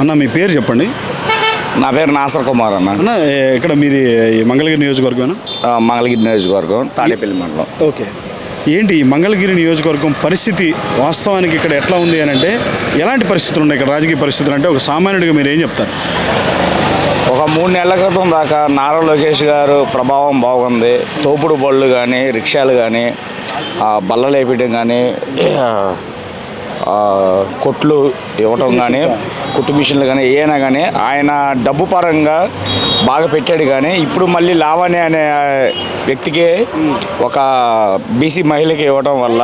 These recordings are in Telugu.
అన్న మీ పేరు చెప్పండి. నా పేరు నాసర్ కుమార్ అన్న. అన్న ఇక్కడ మీది ఈ మంగళగిరి నియోజకవర్గమేనా ఆ, మంగళగిరి నియోజకవర్గం తాడేపల్లి మండలం. ఓకే. ఏంటి ఈ మంగళగిరి నియోజకవర్గం పరిస్థితి వాస్తవానికి ఇక్కడ ఎట్లా ఉంది అని అంటే ఎలాంటి పరిస్థితులు ఉన్నాయి ఇక్కడ? రాజకీయ పరిస్థితులు అంటే ఒక సామాన్యుడిగా మీరు ఏం చెప్తారు? ఒక మూడు నెలల క్రితం దాకా నారా లోకేష్ గారు ప్రభావం బాగుంది. తోపుడు బళ్ళు కానీ రిక్షాలు కానీ బల్లలు వేపించడం కానీ కొట్లు ఇవ్వటం కానీ కుట్టు మిషన్లు కానీ ఏమైనా కానీ ఆయన డబ్బు పరంగా బాగా పెట్టాడు కానీ ఇప్పుడు మళ్ళీ లావణ్య అనే వ్యక్తికి ఒక బీసీ మహిళకి ఇవ్వడం వల్ల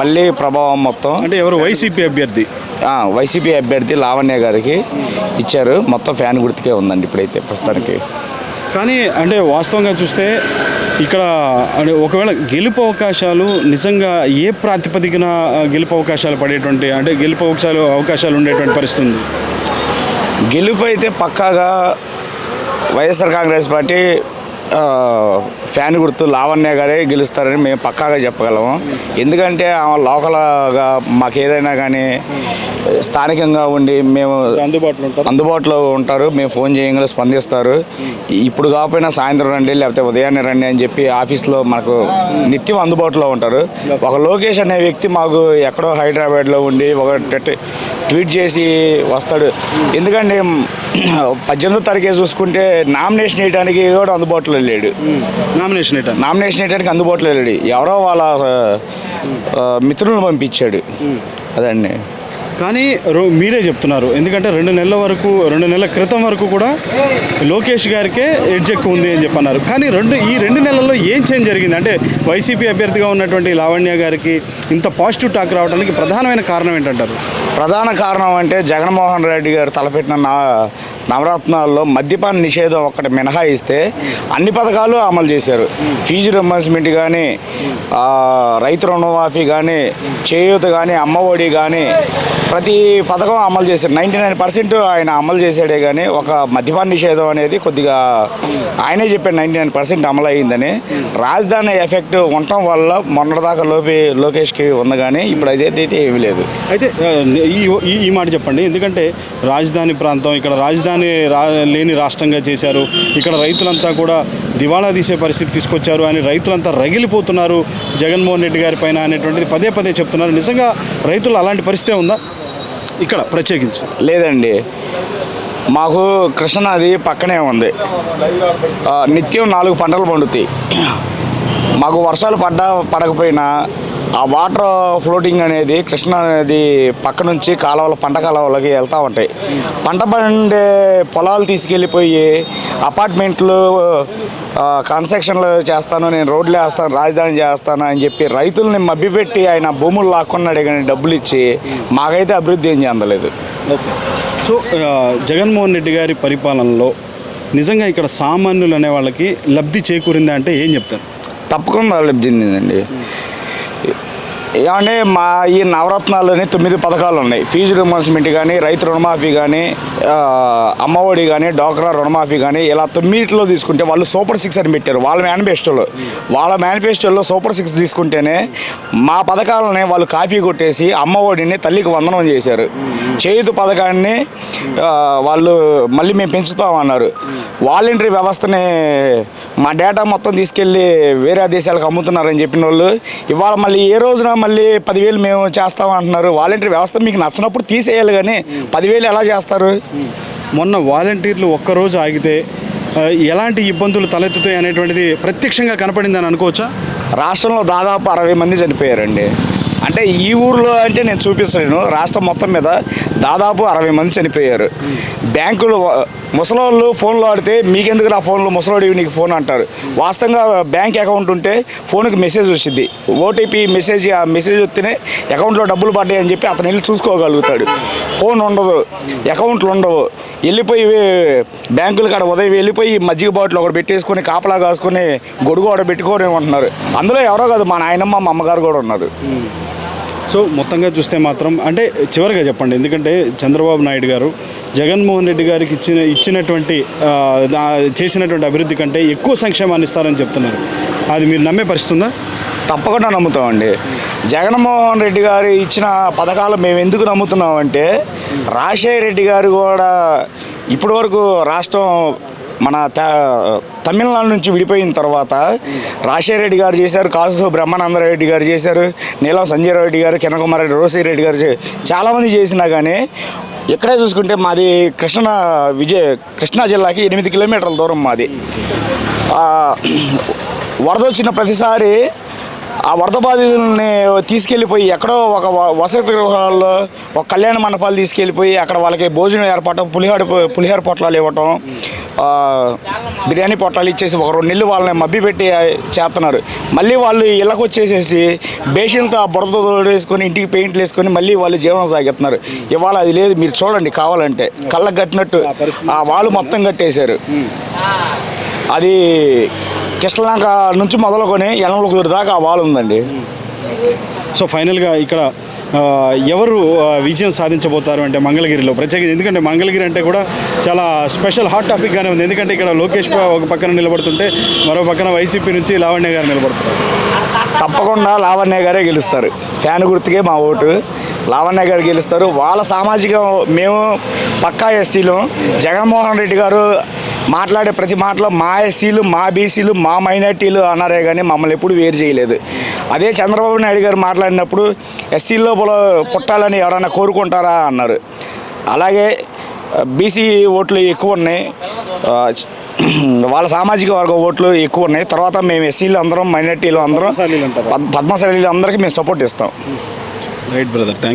మళ్ళీ ప్రభావం మొత్తం అంటే ఎవరు? వైసీపీ అభ్యర్థి. వైసీపీ అభ్యర్థి లావణ్య గారికి ఇచ్చారు. మొత్తం ఫ్యాన్ గుర్తుకే ఉందండి ఇప్పుడైతే ప్రస్తుతానికి. కానీ అంటే వాస్తవంగా చూస్తే ఇక్కడ అంటే ఒకవేళ గెలుపు అవకాశాలు నిజంగా ఏ ప్రాతిపదికన గెలుపు అవకాశాలు పడేటువంటి అంటే గెలుపు అవకాశాలు అవకాశాలు ఉండేటువంటి పరిస్థితి ఉంది? గెలుపు అయితే పక్కాగా వైఎస్ఆర్ కాంగ్రెస్ పార్టీ ఫ్యాన్ గుర్తు లావణ్య గారే గెలుస్తారని మేము పక్కాగా చెప్పగలము. ఎందుకంటే ఆమె లోకల్గా మాకు ఏదైనా కానీ స్థానికంగా ఉండి మేము అందుబాటులో ఉంటారు. అందుబాటులో ఉంటారు. మేము ఫోన్ చేయగానే స్పందిస్తారు. ఇప్పుడు కాకపోయినా సాయంత్రం రండి లేకపోతే ఉదయాన్నే రండి అని చెప్పి ఆఫీస్లో మనకు నిత్యం అందుబాటులో ఉంటారు. ఒక లోకేష్ అనే వ్యక్తి మాకు ఎక్కడో హైదరాబాద్లో ఉండి ఒక ట్వీట్ చేసి వస్తాడు. ఎందుకంటే పద్దెనిమిదో తారీఖే చూసుకుంటే నామినేషన్ వేయడానికి కూడా అందుబాటులో లేడు. నామినేషన్ ఏంటంటే నామినేషన్ వేయడానికి అందుబాటులో లేడు. ఎవరో వాళ్ళ మిత్రులను పంపించాడు. అదండి. కానీ మీరే చెప్తున్నారు. ఎందుకంటే రెండు నెలల వరకు రెండు నెలల క్రితం వరకు కూడా లోకేష్ గారికే ఎడ్జ్ ఎక్కువ ఉంది అని చెప్పన్నారు. కానీ రెండు ఈ రెండు నెలల్లో ఏం చేంజ్ జరిగింది? అంటే వైసీపీ అభ్యర్థిగా ఉన్నటువంటి లావణ్య గారికి ఇంత పాజిటివ్ టాక్ రావడానికి ప్రధానమైన కారణం ఏంటంటారు? ప్రధాన కారణం అంటే జగన్మోహన్ రెడ్డి గారు తలపెట్టిన నా నవరత్నాల్లో మద్యపాన నిషేధం ఒకటి మినహాయిస్తే అన్ని పథకాలు అమలు చేశారు. ఫీజు రింబర్స్మెంట్ కానీ రైతు రుణమాఫీ కానీ చేయూత కానీ అమ్మఒడి కానీ ప్రతి పథకం అమలు చేశారు. నైంటీ నైన్ పర్సెంట్ ఆయన అమలు చేశాడే కానీ ఒక మద్యపాన నిషేధం అనేది కొద్దిగా ఆయనే చెప్పాడు నైంటీ నైన్ పర్సెంట్ అమలు అయిందని. రాజధాని ఎఫెక్ట్ ఉండటం వల్ల మొన్నటిదాకా లోపి లోకేష్కి ఉంది కానీ ఇప్పుడు అదైతే ఏమీ లేదు. అయితే ఈ ఈ- ఈ మాట చెప్పండి. ఎందుకంటే రాజధాని ప్రాంతం ఇక్కడ రాజధాని రా లేని రాష్ట్రంగా చేశారు. ఇక్కడ రైతులంతా కూడా దివాళా తీసే పరిస్థితి తీసుకొచ్చారు అని రైతులంతా రగిలిపోతున్నారు జగన్మోహన్ రెడ్డి గారి పైన అనేటువంటిది పదే పదే చెప్తున్నారు. నిజంగా రైతులు అలాంటి పరిస్థితే ఉందా? ఇక్కడ ప్రత్యేకించి. లేదండి. మాకు కృష్ణానది పక్కనే ఉంది. నిత్యం నాలుగు పంటలు పండుతాయి. మాకు వర్షాలు పడ్డా పడకపోయినా ఆ వాటర్ ఫ్లోటింగ్ అనేది కృష్ణా నది పక్క నుంచి కాలువల పంట కాలువలకి వెళ్తూ ఉంటాయి. పంట పండే పొలాలు తీసుకెళ్ళిపోయి అపార్ట్మెంట్లు కన్స్ట్రక్షన్లు చేస్తాను నేను రోడ్లు వేస్తాను రాజధాని చేస్తాను అని చెప్పి రైతుల్ని మభ్యపెట్టి ఆయన భూములు లాక్కున్నాడే కానీ డబ్బులు ఇచ్చి మాకైతే అభివృద్ధి ఏం చెందలేదు. సో జగన్మోహన్ రెడ్డి గారి పరిపాలనలో నిజంగా ఇక్కడ సామాన్యులు అనే వాళ్ళకి లబ్ధి చేకూరిందా అంటే ఏం చెప్తారు? తప్పకుండా లబ్ధి చెందిందండి. ఏమంటే మా ఈ నవరత్నాల్లోని తొమ్మిది పథకాలు ఉన్నాయి. ఫీజు రిమర్స్మెంట్ కానీ రైతు రుణమాఫీ కానీ అమ్మఒడి కానీ డోక్రా రుణమాఫీ కానీ ఇలా తొమ్మిదిలో తీసుకుంటే వాళ్ళు సూపర్ సిక్స్ అని పెట్టారు. వాళ్ళ మేనిఫెస్టోలో. వాళ్ళ మేనిఫెస్టోలో సూపర్ సిక్స్ తీసుకుంటేనే మా పథకాలని వాళ్ళు కాఫీ కొట్టేసి అమ్మఒడిని తల్లికి వందనం చేశారు. చేయుతు పథకాన్ని వాళ్ళు మళ్ళీ మేము పెంచుతామన్నారు. వాలంటరీ వ్యవస్థని మా డేటా మొత్తం తీసుకెళ్ళి వేరే దేశాలకు అమ్ముతున్నారని చెప్పిన వాళ్ళు ఇవాళ మళ్ళీ ఏ రోజున మళ్ళీ పదివేలు మేము చేస్తామంటున్నారు వాలంటరీ వ్యవస్థ మీకు నచ్చినప్పుడు తీసేయాలి కానీ పదివేలు ఎలా చేస్తారు? మొన్న వాలంటీర్లు ఒక్కరోజు ఆగితే ఎలాంటి ఇబ్బందులు తలెత్తుతాయి అనేటువంటిది ప్రత్యక్షంగా కనపడిందని అనుకోవచ్చా? రాష్ట్రంలో దాదాపు అరవై మంది చనిపోయారండి. అంటే ఈ ఊర్లో అంటే నేను చూపిస్తాను. రాష్ట్రం మొత్తం మీద దాదాపు అరవై మంది చనిపోయారు. బ్యాంకులు ముసలోళ్ళు ఫోన్లో ఆడితే మీకెందుకు నా ఫోన్లో ముసలోడివి నీకు ఫోన్ అంటారు. వాస్తవంగా బ్యాంక్ అకౌంట్ ఉంటే ఫోన్కి మెసేజ్ వచ్చింది ఓటీపీ మెసేజ్ ఆ మెసేజ్ వస్తేనే అకౌంట్లో డబ్బులు పడ్డాయి అని చెప్పి అతను వెళ్ళి చూసుకోగలుగుతాడు. ఫోన్ ఉండదు అకౌంట్లు ఉండవు. వెళ్ళిపోయి బ్యాంకులు కాడ ఉదయం వెళ్ళిపోయి మజ్జిగ బాటిల్ ఒకటి పెట్టేసుకొని కాపలా కాసుకొని గొడుగు ఒకటి పెట్టుకొని ఉంటున్నారు. అందులో ఎవరో కాదు మా నాయనమ్మ మా అమ్మగారు కూడా ఉన్నారు. సో మొత్తంగా చూస్తే మాత్రం అంటే చివరిగా చెప్పండి ఎందుకంటే చంద్రబాబు నాయుడు గారు జగన్మోహన్ రెడ్డి గారికి ఇచ్చిన ఇచ్చినటువంటి దా- చేసినటువంటి అభివృద్ధి కంటే ఎక్కువ సంక్షేమాన్ని ఇస్తారని చెప్తున్నారు. అది మీరు నమ్మే పరిస్థితుందా తప్పకుండా నమ్ముతామండి. జగన్మోహన్ రెడ్డి గారు ఇచ్చిన పథకాలు మేము ఎందుకు నమ్ముతున్నామంటే రాజశేఖర రెడ్డి గారు కూడా ఇప్పటివరకు రాష్ట్రం మన త- తమిళనాడు నుంచి విడిపోయిన తర్వాత రాజశేఖర రెడ్డి గారు చేశారు కాసు బ్రహ్మానందరెడ్డి గారు చేశారు నీలం సంజయ్ రెడ్డి గారు కిరణ్ కుమార్ రెడ్డి గారు చాలామంది చేసినా కానీ ఇక్కడే చూసుకుంటే మాది కృష్ణా విజయ కృష్ణా జిల్లాకి ఎనిమిది కిలోమీటర్ల దూరం మాది. వరద వచ్చిన ప్రతిసారి ఆ వరద బాధితుల్ని తీసుకెళ్ళిపోయి ఎక్కడో ఒక వసతి గృహాల్లో ఒక కళ్యాణ మండపాలు తీసుకెళ్ళిపోయి అక్కడ వాళ్ళకి భోజనం ఏర్పాటు పులిహోర పులిహోర పొట్లాలు ఇవ్వటం బిర్యానీ పొట్టాలు ఇచ్చేసి ఒక రెండు నెలలు వాళ్ళని మబ్బి పెట్టి చేస్తున్నారు. మళ్ళీ వాళ్ళు ఇళ్ళకి వచ్చేసేసి బేషన్తో ఆ బురద వేసుకొని ఇంటికి పెయింట్లు వేసుకొని మళ్ళీ వాళ్ళు జీవనం సాగిస్తున్నారు. ఇవాళ అది లేదు మీరు చూడండి కావాలంటే. కళ్ళకు కట్టినట్టు ఆ వాళ్ళు మొత్తం కట్టేశారు. అది కృష్ణలంక నుంచి మొదలుకొని ఎనమలకూరు దాకా ఆ వాళ్ళు ఉందండి. సో ఫైనల్గా ఇక్కడ ఎవరు విజయం సాధించబోతారు అంటే మంగళగిరిలో? ప్రత్యేకించి ఎందుకంటే మంగళగిరి అంటే కూడా చాలా స్పెషల్ హాట్ టాపిక్గానే ఉంది. ఎందుకంటే ఇక్కడ లోకేష్ ఒక పక్కన నిలబడుతుంటే మరో పక్కన వైసీపీ నుంచి లావణ్య గారు నిలబడుతున్నారు. తప్పకుండా లావణ్య గారే గెలుస్తారు. ఫ్యాన్ గుర్తుకే మా ఓటు. లావణ్య గారు గెలుస్తారు. వాళ్ళ సామాజిక మేము పక్కా ఎస్సీలో జగన్మోహన్ రెడ్డి గారు మాట్లాడే ప్రతి మాటలో మా ఎస్సీలు మా బీసీలు మా మైనార్టీలు అన్నారే కానీ మమ్మల్ని ఎప్పుడు వేరు చేయలేదు. అదే చంద్రబాబు నాయుడు గారు మాట్లాడినప్పుడు ఎస్సీల్లో పుట్టాలని ఎవరైనా కోరుకుంటారా అన్నారు. అలాగే బీసీ ఓట్లు ఎక్కువ ఉన్నాయి. వాళ్ళ సామాజిక వర్గ ఓట్లు ఎక్కువ ఉన్నాయి. తర్వాత మేము ఎస్సీలు అందరం మైనార్టీలు అందరం పద్మశాలీలు అందరికీ మేము సపోర్ట్ ఇస్తాం. Right brother thank